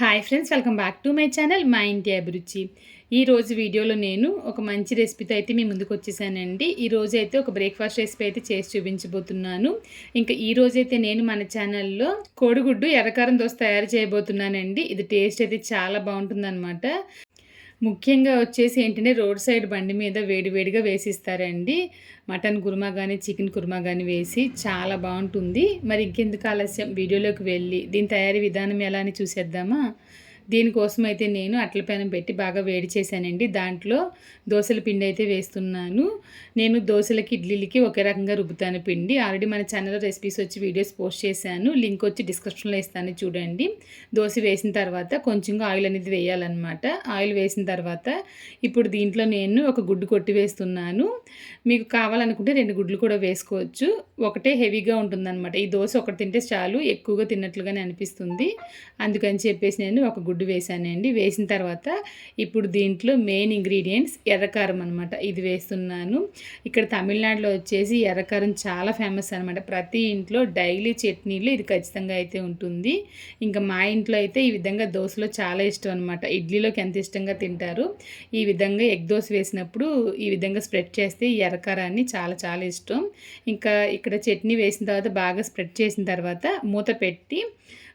Hi friends welcome back to my channel మా ఇంటి అభిరుచి. ఈ రోజు వీడియోలో నేను ఒక మంచి రెసిపీతో అయితే మీ ముందుకు వచ్చేసానండి. ఈ అయితే ఒక బ్రేక్ఫాస్ట్ రెసిపీ అయితే చేసి చూపించబోతున్నాను. ఇంకా ఈ రోజైతే నేను మన ఛానల్లో కోడిగుడ్డు ఎర్రకారం దోశ తయారు చేయబోతున్నానండి. ఇది టేస్ట్ అయితే చాలా బాగుంటుందన్నమాట. ముఖ్యంగా వచ్చేసి ఏంటంటే రోడ్ సైడ్ బండి మీద వేడివేడిగా వేసిస్తారండి. మటన్ కుర్మా కానీ చికెన్ కుర్మా కానీ వేసి చాలా బాగుంటుంది. మరి ఇంకెందుకు ఆలస్యం? వీడియోలోకి వెళ్ళి దీని తయారీ విధానం ఎలా అని చూసేద్దామా? దీనికోసం అయితే నేను అట్ల పెనం పెట్టి బాగా వేడి చేశానండి. దాంట్లో దోశల పిండి అయితే వేస్తున్నాను. నేను దోశలకి ఇడ్లీలకి ఒకే రకంగా రుబ్బుతాను పిండి. ఆల్రెడీ మన ఛానల్లో రెసిపీస్ వచ్చి వీడియోస్ పోస్ట్ చేశాను. లింక్ వచ్చి డిస్క్రిప్షన్లో ఇస్తాను చూడండి. దోశ వేసిన తర్వాత కొంచెంగా ఆయిల్ అనేది వేయాలన్నమాట. ఆయిల్ వేసిన తర్వాత ఇప్పుడు దీంట్లో నేను ఒక గుడ్డు కొట్టి వేస్తున్నాను. మీకు కావాలనుకుంటే రెండు గుడ్లు కూడా వేసుకోవచ్చు. ఒకటే హెవీగా ఉంటుందన్నమాట. ఈ దోశ ఒకటి తింటే చాలు ఎక్కువగా తిన్నట్లుగానే అనిపిస్తుంది. అందుకని చెప్పేసి నేను ఒక గుడ్డు గుడ్డు వేసానండి. వేసిన తర్వాత ఇప్పుడు దీంట్లో మెయిన్ ఇంగ్రీడియంట్స్ ఎర్రకారం అనమాట ఇది వేస్తున్నాను. ఇక్కడ తమిళనాడులో వచ్చేసి ఎర్రకారం చాలా ఫేమస్ అనమాట ప్రతి ఇంట్లో డైలీ చట్నీలు ఇది ఖచ్చితంగా అయితే ఉంటుంది. ఇంకా మా ఇంట్లో అయితే ఈ విధంగా దోశలో చాలా ఇష్టం అనమాట ఇడ్లీలోకి ఎంత ఇష్టంగా తింటారు. ఈ విధంగా ఎగ్ దోశ వేసినప్పుడు ఈ విధంగా స్ప్రెడ్ చేస్తే ఈ ఎర్రకారాన్ని చాలా చాలా ఇష్టం. ఇంకా ఇక్కడ చట్నీ వేసిన తర్వాత బాగా స్ప్రెడ్ చేసిన తర్వాత మూత పెట్టి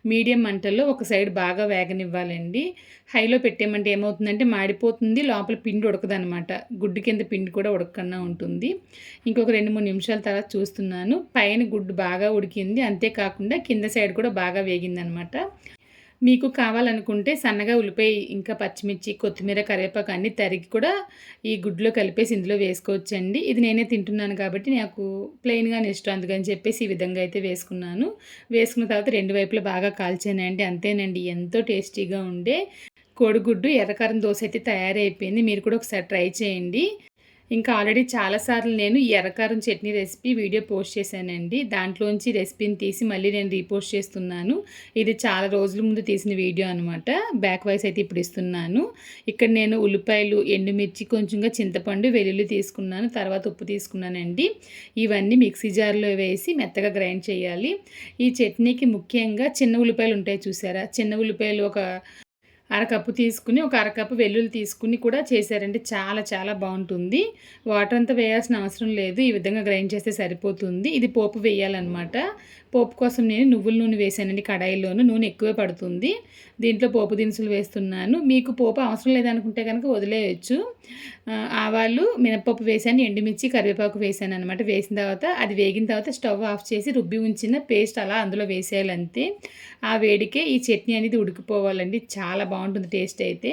మీడియం మంటల్లో ఒక సైడ్ బాగా వేగనివ్వాలండి. హైలో పెట్టేమంటే ఏమవుతుందంటే మాడిపోతుంది లోపల పిండి ఉడకదనమాట గుడ్డు కింద పిండి కూడా ఉడకకుండా ఉంటుంది. ఇంకొక రెండు మూడు నిమిషాల తర్వాత చూస్తున్నాను. పైన గుడ్డు బాగా ఉడికింది. అంతేకాకుండా కింద సైడ్ కూడా బాగా వేగిందనమాట మీకు కావాలనుకుంటే సన్నగా ఉల్లిపాయ ఇంకా పచ్చిమిర్చి కొత్తిమీర కరివేపాకు అన్ని తరిగి కూడా ఈ గుడ్లో కలిపేసి ఇందులో వేసుకోవచ్చండి. ఇది నేనే తింటున్నాను కాబట్టి నాకు ప్లెయిన్గానే ఇష్టం. అందుకని చెప్పేసి ఈ విధంగా అయితే వేసుకున్నాను. వేసుకున్న తర్వాత రెండు వైపులా బాగా కాల్చానండి. అంతేనండి ఎంతో టేస్టీగా ఉండే కోడిగుడ్డు ఎర్రకారం దోశ అయితే తయారైపోయింది. మీరు కూడా ఒకసారి ట్రై చేయండి. ఇంకా ఆల్రెడీ చాలాసార్లు నేను ఎర్రకారం చట్నీ రెసిపీ వీడియో పోస్ట్ చేశానండి. దాంట్లోంచి రెసిపీని తీసి మళ్ళీ నేను రీపోస్ట్ చేస్తున్నాను. ఇది చాలా రోజుల ముందు తీసిన వీడియో అనమాట బ్యాక్ వైస్ అయితే ఇప్పుడు ఇస్తున్నాను. ఇక్కడ నేను ఉల్లిపాయలు ఎండుమిర్చి కొంచెంగా చింతపండు వెల్లుల్లి తీసుకున్నాను. తర్వాత ఉప్పు తీసుకున్నానండి. ఇవన్నీ మిక్సీ జార్లో వేసి మెత్తగా గ్రైండ్ చేయాలి. ఈ చట్నీకి ముఖ్యంగా చిన్న ఉల్లిపాయలు ఉంటాయి చూసారా? చిన్న ఉల్లిపాయలు ఒక అరకప్పు తీసుకుని ఒక అరకప్పు వెల్లుల్లి తీసుకుని కూడా చేశారంటే చాలా చాలా బాగుంటుంది. వాటర్ అంతా వేయాల్సిన అవసరం లేదు. ఈ విధంగా గ్రైండ్ చేస్తే సరిపోతుంది. ఇది పోపు వేయాలన్నమాట. పోపు కోసం నేను నువ్వుల నూనె వేసానండి కడాయిలోను. నూనె ఎక్కువే పడుతుంది. దీంట్లో పోపు దినుసులు వేస్తున్నాను. మీకు పోపు అవసరం లేదనుకుంటే కనుక వదిలేయచ్చు. ఆవాలు మినపప్పు వేసాను ఎండుమిర్చి కరివేపాకు వేసాను అనమాట వేసిన తర్వాత అది వేగిన తర్వాత స్టవ్ ఆఫ్ చేసి రుబ్బి ఉంచిన పేస్ట్ అలా అందులో వేసేయాలంతే. ఆ వేడికే ఈ చట్నీ అనేది ఉడికిపోవాలండి. చాలా బాగుంటుంది. బాగుంటుంది టేస్ట్ అయితే.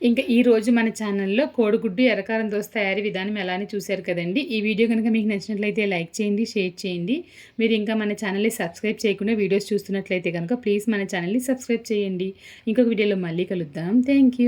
ఇంకా ఈ రోజు మన ఛానల్లో కోడిగుడ్డు ఎర్రకారం దోశ తయారీ విధానం ఎలానే చూశారు కదండి. ఈ వీడియో కనుక మీకు నచ్చినట్లయితే లైక్ చేయండి షేర్ చేయండి. మీరు ఇంకా మన ఛానల్ని సబ్స్క్రైబ్ చేయకుండా వీడియోస్ చూస్తున్నట్లయితే కనుక ప్లీజ్ మన ఛానల్ని సబ్స్క్రైబ్ చేయండి. ఇంకొక వీడియోలో మళ్ళీ కలుద్దాం. థ్యాంక్